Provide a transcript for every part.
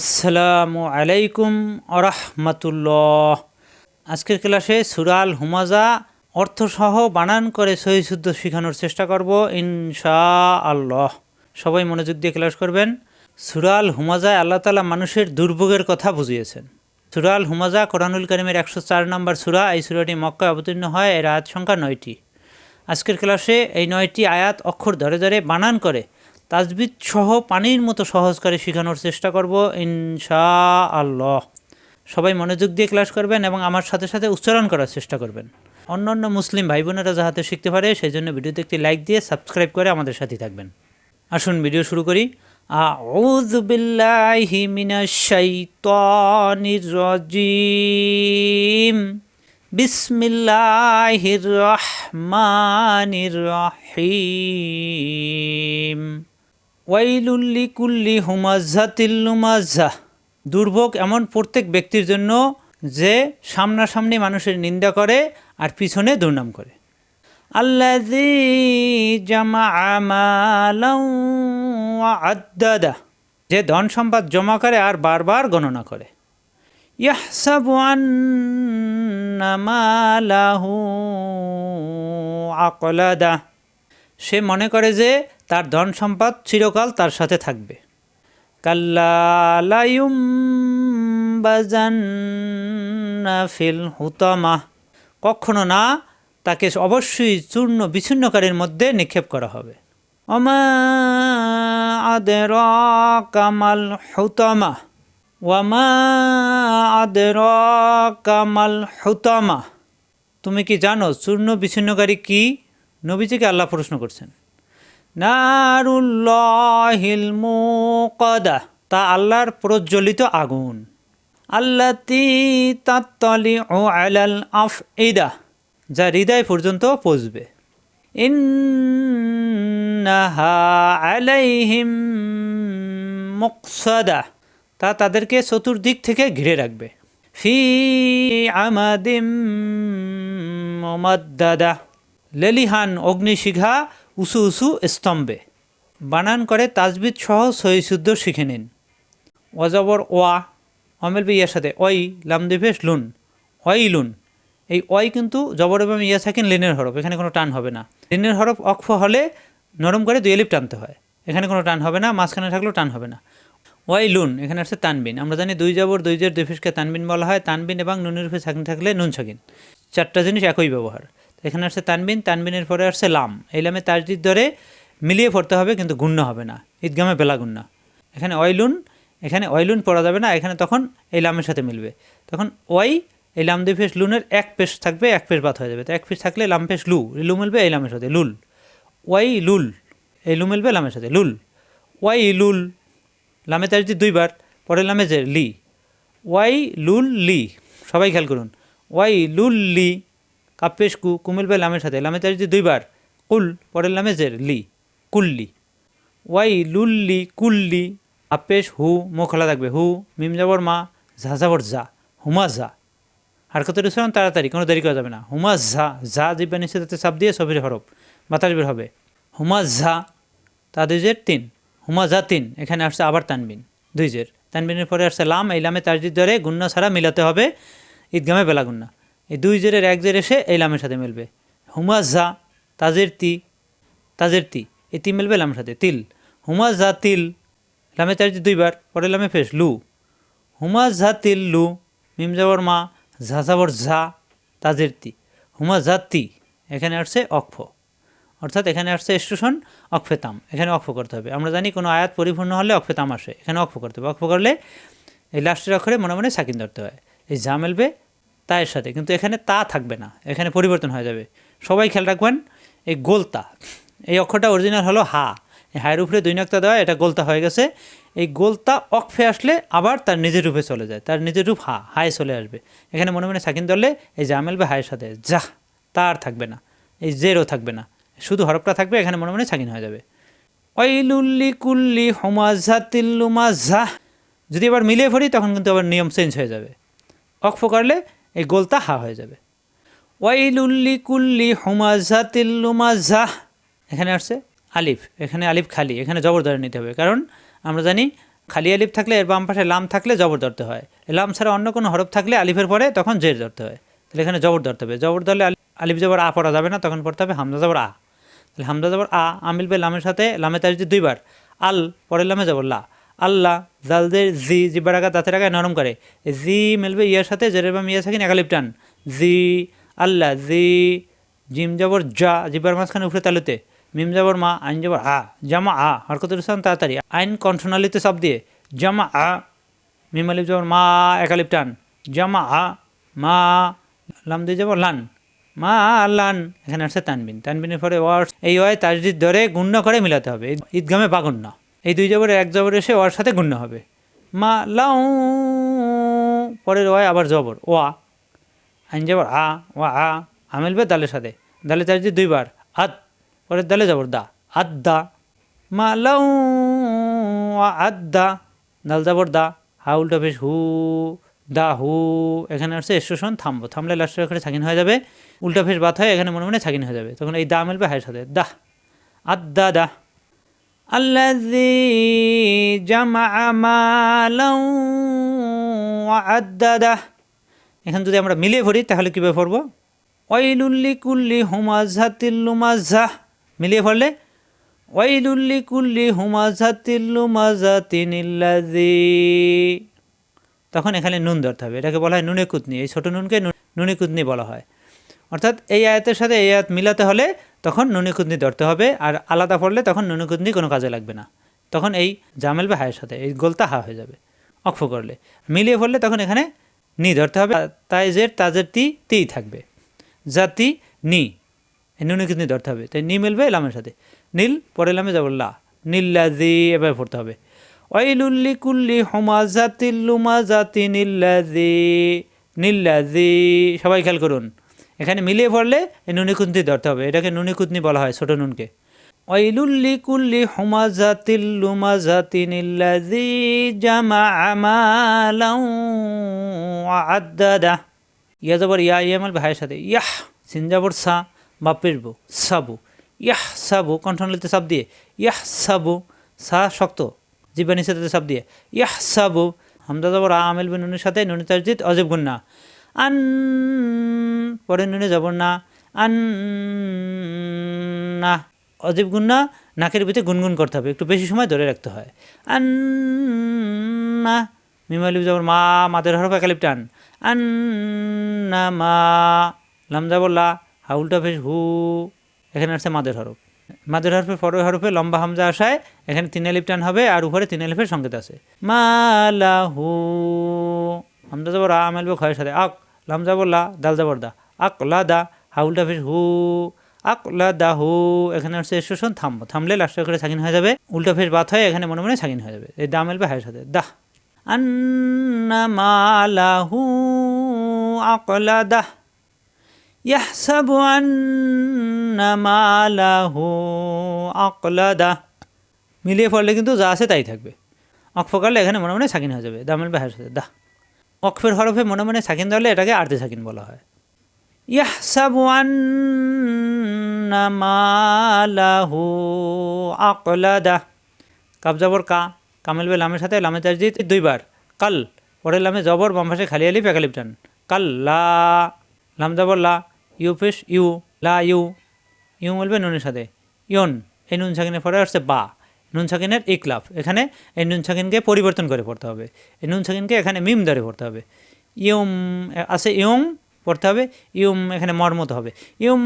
আসসালামু আলাইকুম আরহামাতুল্লাহ। আজকের ক্লাসে সুরাল হুমাজা অর্থসহ বানান করে সহি শুদ্ধ শেখানোর চেষ্টা করব ইনশা আল্লাহ সবাই মনোযোগ দিয়ে ক্লাস করবেন। সুরাল হুমাজায় আল্লাহ তালা মানুষের দুর্ভোগের কথা বুঝিয়েছেন। সুরাল হুমাজা কোরআনুল করিমের একশো চার নম্বর সুরা, এই সুরাটি মক্কায় অবতীর্ণ হয়, এর আয়াত সংখ্যা নয়টি। আজকের ক্লাসে এই নয়টি আয়াত অক্ষর ধরে ধরে বানান করে তাজবিদ সহ পানির মতো সহজ করে শেখানোর চেষ্টা করব ইনশা আল্লাহ সবাই মনোযোগ দিয়ে ক্লাস করবেন এবং আমার সাথে সাথে উচ্চারণ করার চেষ্টা করবেন। অন্য অন্য মুসলিম ভাই বোনেরা যাহাতে শিখতে পারে, সেই জন্য ভিডিওতে একটি লাইক দিয়ে সাবস্ক্রাইব করে আমাদের সাথে থাকবেন। আসুন ভিডিও শুরু করি। বিসমিল্লাহির রহমানির রহিম। ওয়াইলুল্লি কুল্লি হুমাজ্জাতিল লুমাজ্জা দুর্ভোগ এমন প্রত্যেক ব্যক্তির জন্য যে সামনাসামনি মানুষের নিন্দা করে আর পিছনে দুর্নাম করে। আল্লাজি জামা আদাদা যে ধন সম্পদ জমা করে আর বারবার গণনা করে। ইয়াহসাবু আন্না মালাহু আকলাদা। সে মনে করে যে তার ধন সম্পদ চিরকাল তার সাথে থাকবে। কাল্লালায়ুম ফিল হুতামা। কখনো না তাকে অবশ্যই চূর্ণ বিচ্ছিন্নকারীর মধ্যে নিক্ষেপ করা হবে। অমা আদের কামাল হুতামা। ওয়ামা আদের কামাল হুতামা। তুমি কি জানো চূর্ণ বিচ্ছিন্নকারী কি? নবীজিকে আল্লাহ প্রশ্ন করছেন, নারুল্লাহিল তা আল্লাহর প্রজ্বলিত আগুন। আল্লাতি তাত্তলি ও আলাল আফ ইদা যা হৃদয় পর্যন্ত পৌঁছবে। ইন্নাহা মুকসাদা, তা তাদেরকে চতুর্দিক থেকে ঘিরে রাখবে। ফি আমাদিম মোমাদ্দাদা লেলিহান অগ্নিশিখা উঁচু উঁচু স্তম্ভে। বানান করে তাজবিদ সহ সহিশুদ্ধ শিখে নিন। অজবর ওয়া, অমেল ইয়ার সাথে ওই লামদিভেশ লুন ওই লুন। এই ওই কিন্তু জবর এবং ইয়া থাকেন লিনের হরফ, এখানে কোনো টান হবে না। লিনের হরফ অক্ষ হলে নরম করে দুই এলিপ টানতে হয়। এখানে কোনো টান হবে না, মাঝখানে থাকলেও টান হবে না। ওয়াই লুন, এখানে আসছে তানবিন। আমরা জানি দুই জবর, দুই জের, দুই ফিসকে তানবিন বলা হয়। তানবিন এবং নুনের ফিস থাকলে নুন সাকিন চারটা জিনিস একই ব্যবহার। এখানে আসছে তানবিন, তানবিনের পরে আসছে লাম। এই লামে তাজদিদ ধরে মিলিয়ে পড়তে হবে, কিন্তু গুণ্য হবে না। ঈদগামে বেলা গুণ্য এখানে অয়লুন এখানে অয়লুন পড়া যাবে না, এখানে তখন এই লামের সাথে মিলবে। তখন ওয়াই, এই লাম দুই পেশ লুনের এক পেশ থাকবে, এক পেশ বাদ হয়ে যাবে। তো এক পেশ থাকলে লাম পেশ লু লু মিলবে এই লামের সাথে, লুল। ওয়াই লুল, এই লু মিলবে লামের সাথে, লুল। ওয়াই লুল, লামে তাজদিদ দুইবার, পরের লামে যে লি। ওয়াই লুল লি, সবাই খেয়াল করুন। ওয়াই লুল লি কাপ্পেশ কু কুমিল বে লামের সাথে, লামে তাজদিদ দুইবার, কুল, পরের লামে জের, লি, কুল্লি। ওয়াই, লুল্লি, কুল্লি আপেশ হু, মুখ খোলা থাকবে, হু, মিম যাবর মা, ঝা যাবর যা, হুমা যা হারকতের উচ্চারণ তাড়াতাড়ি, কোনো দেরি করা যাবে না। হুমা ঝা যা জিব্বা নিচে তাতে চাপ দিয়ে সবির হরফ, বাতাস বের হবে। হুমা ঝা, তা দুই জের, তিন। হুমা ঝা, তিন। এখানে আসছে আবার তানবিন, দুই জের। তানবিনের পরে আসছে লাম, এই লামে তাজদিদ ধরে গুন্না ছাড়া মিলাতে হবে ঈদগামে বেলা গুন্না। এই দুই জেরের এক জের এসে এই লামের সাথে মিলবে। হুমা যা তাজের তি তাজের তি, এই তি মিলবে লামের সাথে, তিল। হুমা যা তিল, লামে তাজদিদ দুইবার পরে লামে ফেস, লু। হুমা যা তিল, লু, মিম যাবর মা ঝা যাবর ঝা তাজের তি। হুমা যা তি, এখানে আসছে অক্ষ অর্থাৎ এখানে আসছে স্টেশন অক্ষেতাম এখানে অক্ষ করতে হবে। আমরা জানি কোনো আয়াত পরিপূর্ণ হলে অক্ষেতাম আসে, এখানে অক্ষ করতে হবে। অক্ষ করলে এই লাস্টের অক্ষরে মনে মনে সাকিন ধরতে হয়। এই ঝা মেলবে তায়ের সাথে। কিন্তু এখানে তা থাকবে না। এখানে পরিবর্তন হয়ে যাবে। সবাই খেয়াল রাখবেন, এই গোলতা, এই অক্ষরটা অরিজিনাল হলো হা। এই হায়ের উপরে দুই নক্তা দেওয়া, এটা গোলতা হয়ে গেছে। এই গোলতা অক্ষে আসলে আবার তার নিজের রূপে চলে যায়। তার নিজের রূপ হা, হায় চলে আসবে। এখানে মনে মনে সাকিন ধরলে, এই যা মেলবে হায়ের সাথে যা তার থাকবে না। এই জেরও থাকবে না। শুধু হরফটা থাকবে, এখানে মনে মনে সাকিন হয়ে যাবে। ওয়াইলুল্লি কুল্লি হোমাজা তিল্লুমাজা যদি এবার মিলিয়ে পড়ি তখন কিন্তু আবার নিয়ম চেঞ্জ হয়ে যাবে। অক্ষ করলে এই গোলতা হা হয়ে যাবে। ওয়াইলুল্লি কুল্লি হোমাজা তিল্লুমাজা এখানে আসছে আলিফ, এখানে আলিফ খালি, এখানে জবর ধরে নিতে হবে। কারণ আমরা জানি খালি আলিফ থাকলে এর বাম পাশে লাম থাকলে জবর ধরতে হয় লাম ছাড়া অন্য কোনো হরফ থাকলে আলিফের পরে তখন জের ধরতে হয়। তাহলে এখানে জবর ধরতে হবে। জবর ধরলে আলিফ জবর আ পড়া যাবে না, তখন পড়তে হবে হামজা জবর আ। তাহলে হামজা জবর আ আ মিলবে লামের সাথে লামে তাজদি দুইবার। আল পরের লামে জবর লা। আল্লাহ, জালদের, জি জিব্বার আগা দাঁতের আগায় নরম করে। জি মিলবে ইয়ার সাথে, জেরের বাম ইয়া থাকেন একালিপ টান। জি, আল্লাহ, জি, জিম জবর জা, জিব্বার মাঝখানে উঠে তালুতে। মিম জবর মা, আইন জবর আ। জামা আ হরকতুল ইসলাম তাড়াতাড়ি। আইন কণ্ঠনালীতে সব দিয়ে। জামা আ, মিম আলিফ জবর মা, একালিপ টান। জামা আ, মা, লাম দিয়ে যাব লান। মা আল্লান এখানে আসছে তানবিন। তানবিনের পরে ওয়ার এই ওয়ায় তাজদিদ ধরে গুণ্য করে মিলাতে হবে। ঈদ- ঈদগামে বাগুন্না এই দুই জবরে এক জবর এসে ওয়ার সাথে গুণ্য হবে। মা লাউ, পরের ওয়ায় আবার জবর। ওয়া। আইন যাবার আ, ওয়া, আ আ মিলবে দালের সাথে। দালে তাজদিদ দুইবার, আদ। পরের দালে জবর দা, আদা মা লাউ আদা দাল জবর দা, হা উল্টো বেশ হু, দা হু। এখানে আসছে স্টেশন, থামবো। থামলে লাস্টের এখানে ছাকিন হয়ে যাবে। উল্টা ফেস বাত হয় এখানে মনে মনে ছাকিন হয়ে যাবে। তখন এই দা মিলবে হায়ের সাথে। দা, আদা দা। الذي جمع مالا وعدده এখানে যদি আমরা মিলিয়ে পড়ি তাহলে কীভাবে পড়বো ওয়াইলুল্লি কুল্লি হুমাজাতিল্লুমাজাহ মিলিয়ে পড়লে ওয়াইলুল্লি কুল্লি হুমাজাতিল্লুমাজাতিনিল্লাজি তখন এখানে নুন ধরতে হবে এটাকে বলা হয় নুনে কুতনি এই ছোটো নুনকে নু- নুনে কুতনি বলা হয় অর্থাৎ এই আয়াতের সাথে এই আয়াত মিলাতে হলে তখন নুনে কুতনি ধরতে হবে আর আলাদা পড়লে তখন নুনে কুতনি কোনো কাজে লাগবে না। তখন এই জামেল বা হায়ের সাথে এই গোলতা হা হয়ে যাবে। অক্ষ করলে। মিলিয়ে পড়লে তখন এখানে নি ধরতে হবে। তাই জের তাজের তি তি থাকবে। জাতি, নি। এই নুনে ধরতে হবে। তাই নি মিলবে লামের সাথে। নীল পরে লামে যাব লা। নীল্লাজি এভাবে পড়তে হবে। ওয়াইলুল্লি কুল্লি হুমাজাতিল্লুমা জাতি নিল্লাজি নিল্লাজি সবাই খেয়াল করুন। এখানে মিলিয়ে পড়লে নুনিকুন্তি ধরতে হবে। এটাকে নুনিকুতনি বলা হয়, ছোট নুনকে। ওয়াইলুল্লি কুল্লি হুমাজাতিল্লুমা জাতি নিল্লাজি জামা আমালাউ আদাদা ইয়া যাবার ইয়া ইয়ামাল ভাইয়ের সাথে, ইয়াহ সিনজাবর সা বাপের বউ, সাবু। ইয়াহ সাবু কণ্ঠনলিতে সাপ দিয়ে, ইয়াহ সাবু। সা শক্ত জিব্বানির সাথে সাপ দিয়ে, ইয়াহ সাবু। হামদা যাবর আ আমেল বিন নুনের সাথে নুনি তাজদিদ অজীব গুন্না। আন পরে নুনে যাব না। আন না। অজীব গুন্না নাকের ভিতরে গুনগুন করতে হবে, একটু বেশি সময় ধরে রাখতে হয়। আন না। মিমালিপ যাবর মা, মাদের হরফ একালিপ টান। আন না মা। লাম লা, হাউলটা ফেস হু। এখানে আসছে মাদের হরফ। মাদের হরফে ফর হরফে লম্বা হামজা আসায়, এখানে তিন আলিফ টান হবে আর উপরে তিন আলিফের সংকেত আছে। মালাহু হামজা যাবর আ মেলবে খয়ের সাথে। আক, লাম লা, দাল যাবর দা আক লা দা হাউলটা ফেস হু আক লা দা হু এখানে আসছে স্টেশন থামবো থামলে লাস্টের করে ছাকিন হয়ে যাবে উল্টা ফেস বাত হয় এখানে মনে মনে ছাকিন হয়ে যাবে এই দা মেলবে হায়ের সাথে দাহ আন্না মালাহু আকলাদাহ يحسب أن ماله أقلده মিলিয়ে পড়লে কিন্তু যা আছে তাই থাকবে অক্ষ করলে এখানে মনে মনে সাকিন হয়ে যাবে দামেল বাহের সাথে দা অক্ষের হরফে মনে মনে সাকিন ধরলে এটাকে আর্ধে সাকিন বলা হয় ইয়াহসাবু আন্না মালাহু আকলাদা কাব জবর কা, কামেল বে লামের সাথে লামে তাজদিদ দুইবার। কাল, পরের লামে জবর বাম পাশে খালি আলিফ একালিপ টান কাল, লা, লাম জবর লা, ইউ পেশ ইউ, লা, ইউ ইউ বলবে নুনের সাথে। ইয়ন এই নুন সাকিনের পরে আসছে বা। নুন সাকিনের ইকলাফ, এখানে এই নুন সাকিনকে পরিবর্তন করে পড়তে হবে। এই নুন সাকিনকে এখানে মিম ধরে পড়তে হবে। ইউম আছে ইউম পড়তে হবে, ইউম এখানে মর্মত হবে। ইউম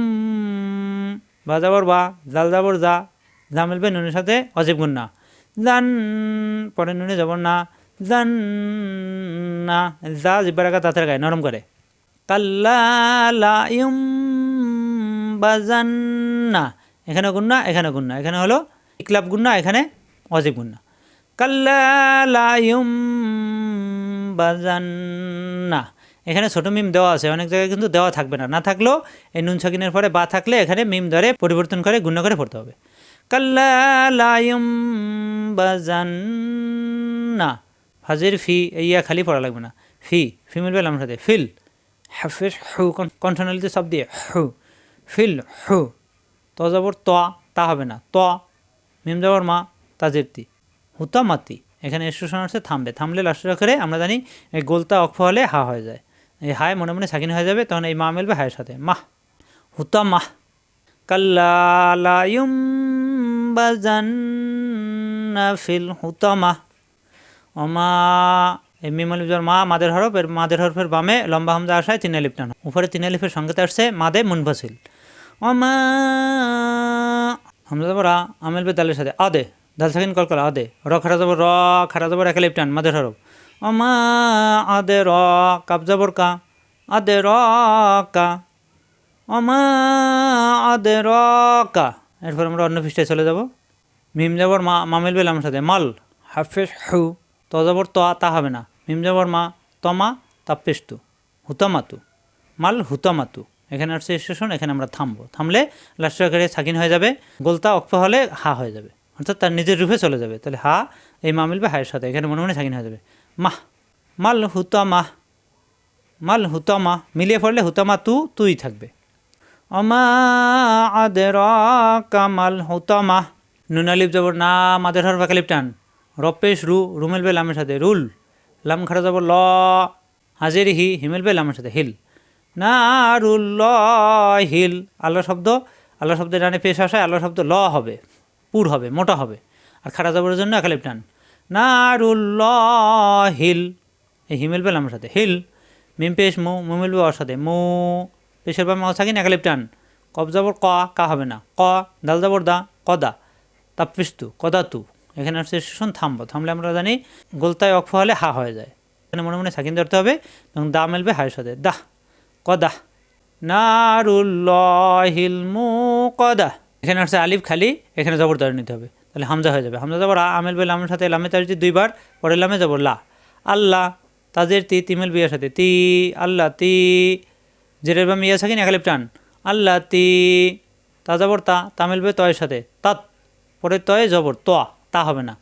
বা যাবর বা, জাল যাবর যা যা মিলবে নুনের সাথে অজীব গুন্না জান পরে নুনে যাবর না, জান না, যা জিব্বার আগা তাঁতের গায়ে নরম করে। কাল্লালাইম বাজান্না এখানে গুন্না এখানে গুন্না এখানে হলো ইকলাব গুন্না এখানে অজীব গুন্না কাল্লালাইম বাজান্না এখানে ছোট মিম দেওয়া আছে। অনেক জায়গায় কিন্তু দেওয়া থাকবে না। না থাকলেও এই নুন ছকিনের পরে বা থাকলে এখানে মিম ধরে পরিবর্তন করে গুণ্য করে পড়তে হবে। কাল্লালাইম বাজান্না। ফাজির ফি ইয়া খালি পড়া লাগবে না। ফি ফি মিলবে আমার সাথে। ফিল হাফিস হু কণ্ঠনালীতে সব দিয়ে হু। ফিল, হু। ত যাবর ত, তা হবে না। ত, মিম যাবর মা তাজের তি হুতা মাতি এখানে স্টেশন হচ্ছে থামবে থামলে লাস্টের অক্ষরে আমরা জানি গোলতা অক্ষ হলে হা হয়ে যায়। এই হায় মনে মনে সাকিন হয়ে যাবে, তখন এই মা মিলবে হায়ের সাথে। মাহ, হুতা মাহ। বাজান্না ফিল হুতামা অমা এই মিমাল বিজর মা, মাদের হরফ, এর মাদের হরফের বামে লম্বা হামজা আসায় তিন আলিফ টানা উপরে তিন আলিফের সঙ্গেতে আসছে মাদে মুনফাসিল। অমা হামজা যাবর আ আমেল বে দালের সাথে। আদে, দাল সাকিন কল কল আদে। র, খারা যাবর র, খারা যাবর এক আলিফ টান মাদের হরফ। অমা আদে র কাপ যাবর কা আদে র কা। অমা আদে র কা। এরপর আমরা অন্য পৃষ্ঠায় চলে যাব। মিম যাবর মা মামিল বেল আমার সাথে। মাল হাফেজ হু যাবর ত, তা হবে না। মিম যাবর মা তমা তাপ্পেস্তু হুতামাতু। মাল, হুতামাতু। এখানে আসছে স্টেশন এখানে আমরা থামবো। থামলে লাস্টের আকারে সাকিন হয়ে যাবে, গোলতা অক্ষ হলে হা হয়ে যাবে। অর্থাৎ তার নিজের রূপে চলে যাবে। তাহলে হা, এই মামিল মিলবে হায়ের সাথে। এখানে মনে মনে সাকিন হয়ে যাবে। মাহ, মাল হুতামা মাল হুতামা মিলিয়ে পড়লে হুতামা তু, তুই থাকবে। অমা আদের কামাল হুতামা নুনালিপ যাবর না, মাদের হর বাকালিপ টান। রপেশ রু, রুমেল বে লামের সাথে, রুল। লাম খারা যাবর ল, হাজের হি, হিমেল বে লামের সাথে, হিল। না রুল ল, হিল। আল্লাহ শব্দ আল্লাহ শব্দের ডানে পেশ আসায় আল্লাহ শব্দ ল হবে, পুর হবে, মোটা হবে। আর খারা যাবরের জন্য একালিপ টান। না রুল ল হিল এই হিমেল বে লামের সাথে। হিল, মিম পেশ, মু, মুমিল ওর সাথে। মু, পেশের বা মাও থাকি একালিপ টান। কব যাবর ক, কা হবে না। ক, দাল যাবর দা কদা তা পিস্তু কদা তু। এখানে আসছে স্টেশন থামবো। থামলে আমরা জানি গোলতায় অক্ষ হলে হা হয়ে যায়। এখানে মনে মনে সাকিন ধরতে হবে এবং দা মেলবে হায়ের সাথে। দাহ কদা নারুল্লাহিল মু কদা এখানে আসছে আলিফ খালি, এখানে জবর নিতে হবে। তাহলে হামজা হয়ে যাবে। হামজা জবর আ আমেল বে লামের সাথে লামে তার দুইবার, পরে লামে জবর লা। আল্লাহ তাদের তি, তিমেল বিয়ের সাথে তি, আল্লাহ তি, জেরের বা মিয়া সাকিন একালিপ টান। আল্লাহ তি, তা জবর তা তামিল বে তয়ের সাথে। তাত, পরে তয়ে জবর ত, তা হবে না।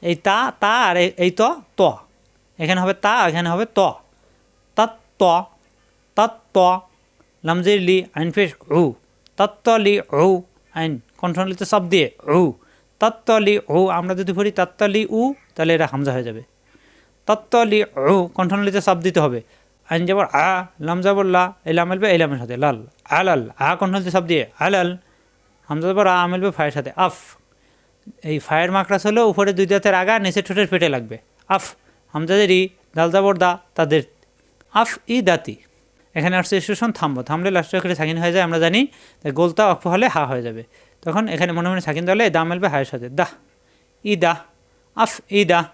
এই তা তা আর এই- ত ত। এখানে হবে তা, এখানে হবে ত। তাত ত তাত ত, লামজির লি, আইন ফেস উ। তত্ত লি উ, আইন। কণ্ঠলিতে সব দিয়ে উ। তত্ত ও আমরা যদি পড়ি তত্ত লি উ তাহলে এটা হামজা হয়ে যাবে। তত্তলি ও কণ্ঠনলিতে সাপ দিতে হবে। আইন যাবর আ, লাম যাবর লা এই লাম মেলবে, এই লামের সাথে, লাল। আলাল, আ কণ্ঠনলিতে সাপ দিয়ে, আলাল। হামজা যাবর আ মেলবে, ফায়ের সাথে, আফ। এই ফায়ের মাকড়াস হলেও উপরে দুই দাঁতের আগা নিচে ঠোঁটের পেটে লাগবে। আফ হামজাদের ই দাল যাবর দা তাদের আফ ই দাতি। এখানে আসছে স্টেশন থামবো। থামলে লাস্ট সাকিন হয়ে যায়, আমরা জানি গোলতা অক্ষ হলে হা হয়ে যাবে। তখন এখানে মনে মনে সাকিন দলে দা মেলবে হায়ের সাথে। দাহ ই দা আফ ই দা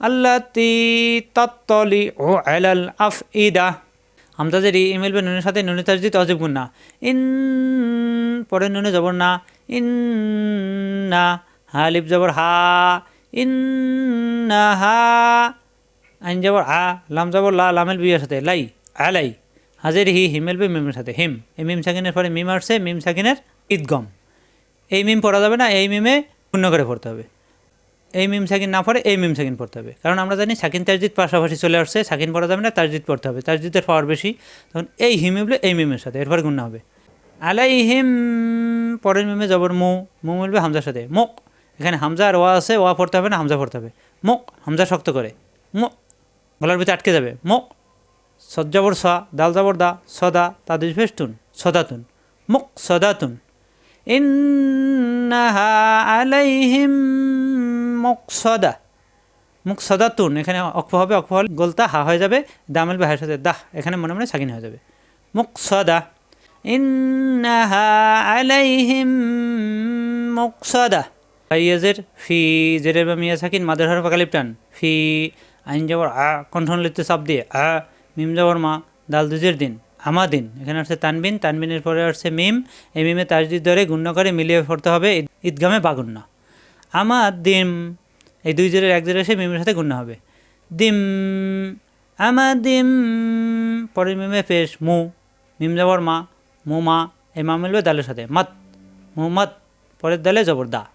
আল্লাতি তত্তলি ও আলাল আফ ইদা হামজাদের ই ইমেল বে নুনের সাথে, নুনে তাজদিদ অজীব গুন্না ইন, পরে নুনে জবর না। ইন, না, হা, লিপ জবর, হা। ইন, না, হা। আইন জবর আ লাম জবর, লা লামেল বিয়ের সাথে, লাই, আলাই। হাজের হি হিমেল বে মিমের সাথে, হিম। এই মিম সাকিনের পরে মিম আসছে, মিম সাকিনের ঈদগম। এই মিম পড়া যাবে না, এই মিমে পূর্ণ করে পড়তে হবে। এই মিম সাকিন না পড়ে, এই মিম সাকিন পড়তে হবে। কারণ আমরা জানি সাকিন তাজদিদ পাশাপাশি চলে আসছে, সাকিন পড়া যাবে না, তাজদিদ পড়তে হবে। তাজদিদের পাওয়ার বেশি, তখন এই হিমিবলে এই মিমের সাথে, এরপরে গুণ হবে। আলাই হিম পরের মিমে জবর মু মু মিলবে হামজার সাথে। মুক এখানে হামজা আর ওয়া আছে, ওয়া পড়তে হবে না, হামজা পড়তে হবে। মুক হামজা শক্ত করে। মুক গলার ভিতরে আটকে যাবে। মুক সজ্জাবর স দাল জাবর দা, সদা, তাদের ফেস্তুন সদাতুন। মুখ সদাতুন। ইন্নাহা আলাইহিম মুকসদা মুকসদাতুন এখানে অক্ষ হবে, অক্ষ হলে গোলতা, হা হয়ে যাবে দামেল বাহের সাথে দাহ। এখানে মনে মনে সাকিন হয়ে যাবে। মুকসদা। ইন্নাহা আলাইহিম মুকসদা। ফাইয়াজের, ফি জেরের বা মিয়া সাকিন, মাদের হরফ কালিপ টান ফি, আইন যাবর আ, কণ্ঠন লিখতে চাপ দিয়ে, আ, মিম যাবর মা, দাল দুজের দিন। আমাদিন এখানে আসছে তানবিন, তানবিনের পরে আসছে মিম। এই মিমে তাজদিদ ধরে গুণ্য করে মিলিয়ে পড়তে হবে ঈদ- ঈদগামে বাগুন্না। আমার দিম। এই দুই জেরের এক জেরে এসে মিমের সাথে গুণ্য হবে। দিম আমার দিম। পরের মিমে পেশ মু। মিম যাবর মা, মু মা। এই মা মিলবে দালের সাথে। মাত মুহাম্মদ পরের দালে জবর দা।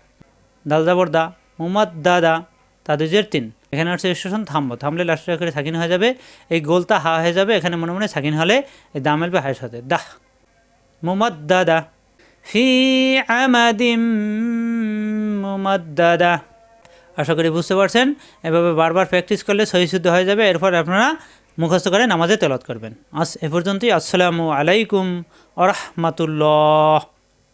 দাল জবর দা মুহাম্মদ দাদা তাদের তিন। এখানে হচ্ছে স্টেশন, থামবো। থামলে লাস্টের করে সাকিন হয়ে যাবে, এই গোলটা হা হয়ে যাবে, এখানে মনে মনে সাকিন হলে এই দাম এলবে হায়ের সাথে দাহ। মুহাম্মদ দাদা ফি আমাদিম মুমাদ্দাদা। আশা করি বুঝতে পারছেন। এভাবে বারবার প্র্যাকটিস করলে সহি শুদ্ধ হয়ে যাবে। এরপর আপনারা মুখস্থ করে নামাজে তেলত করবেন। আস এ পর্যন্তই। আসসালামু আলাইকুম আরহামাতুল্লাহ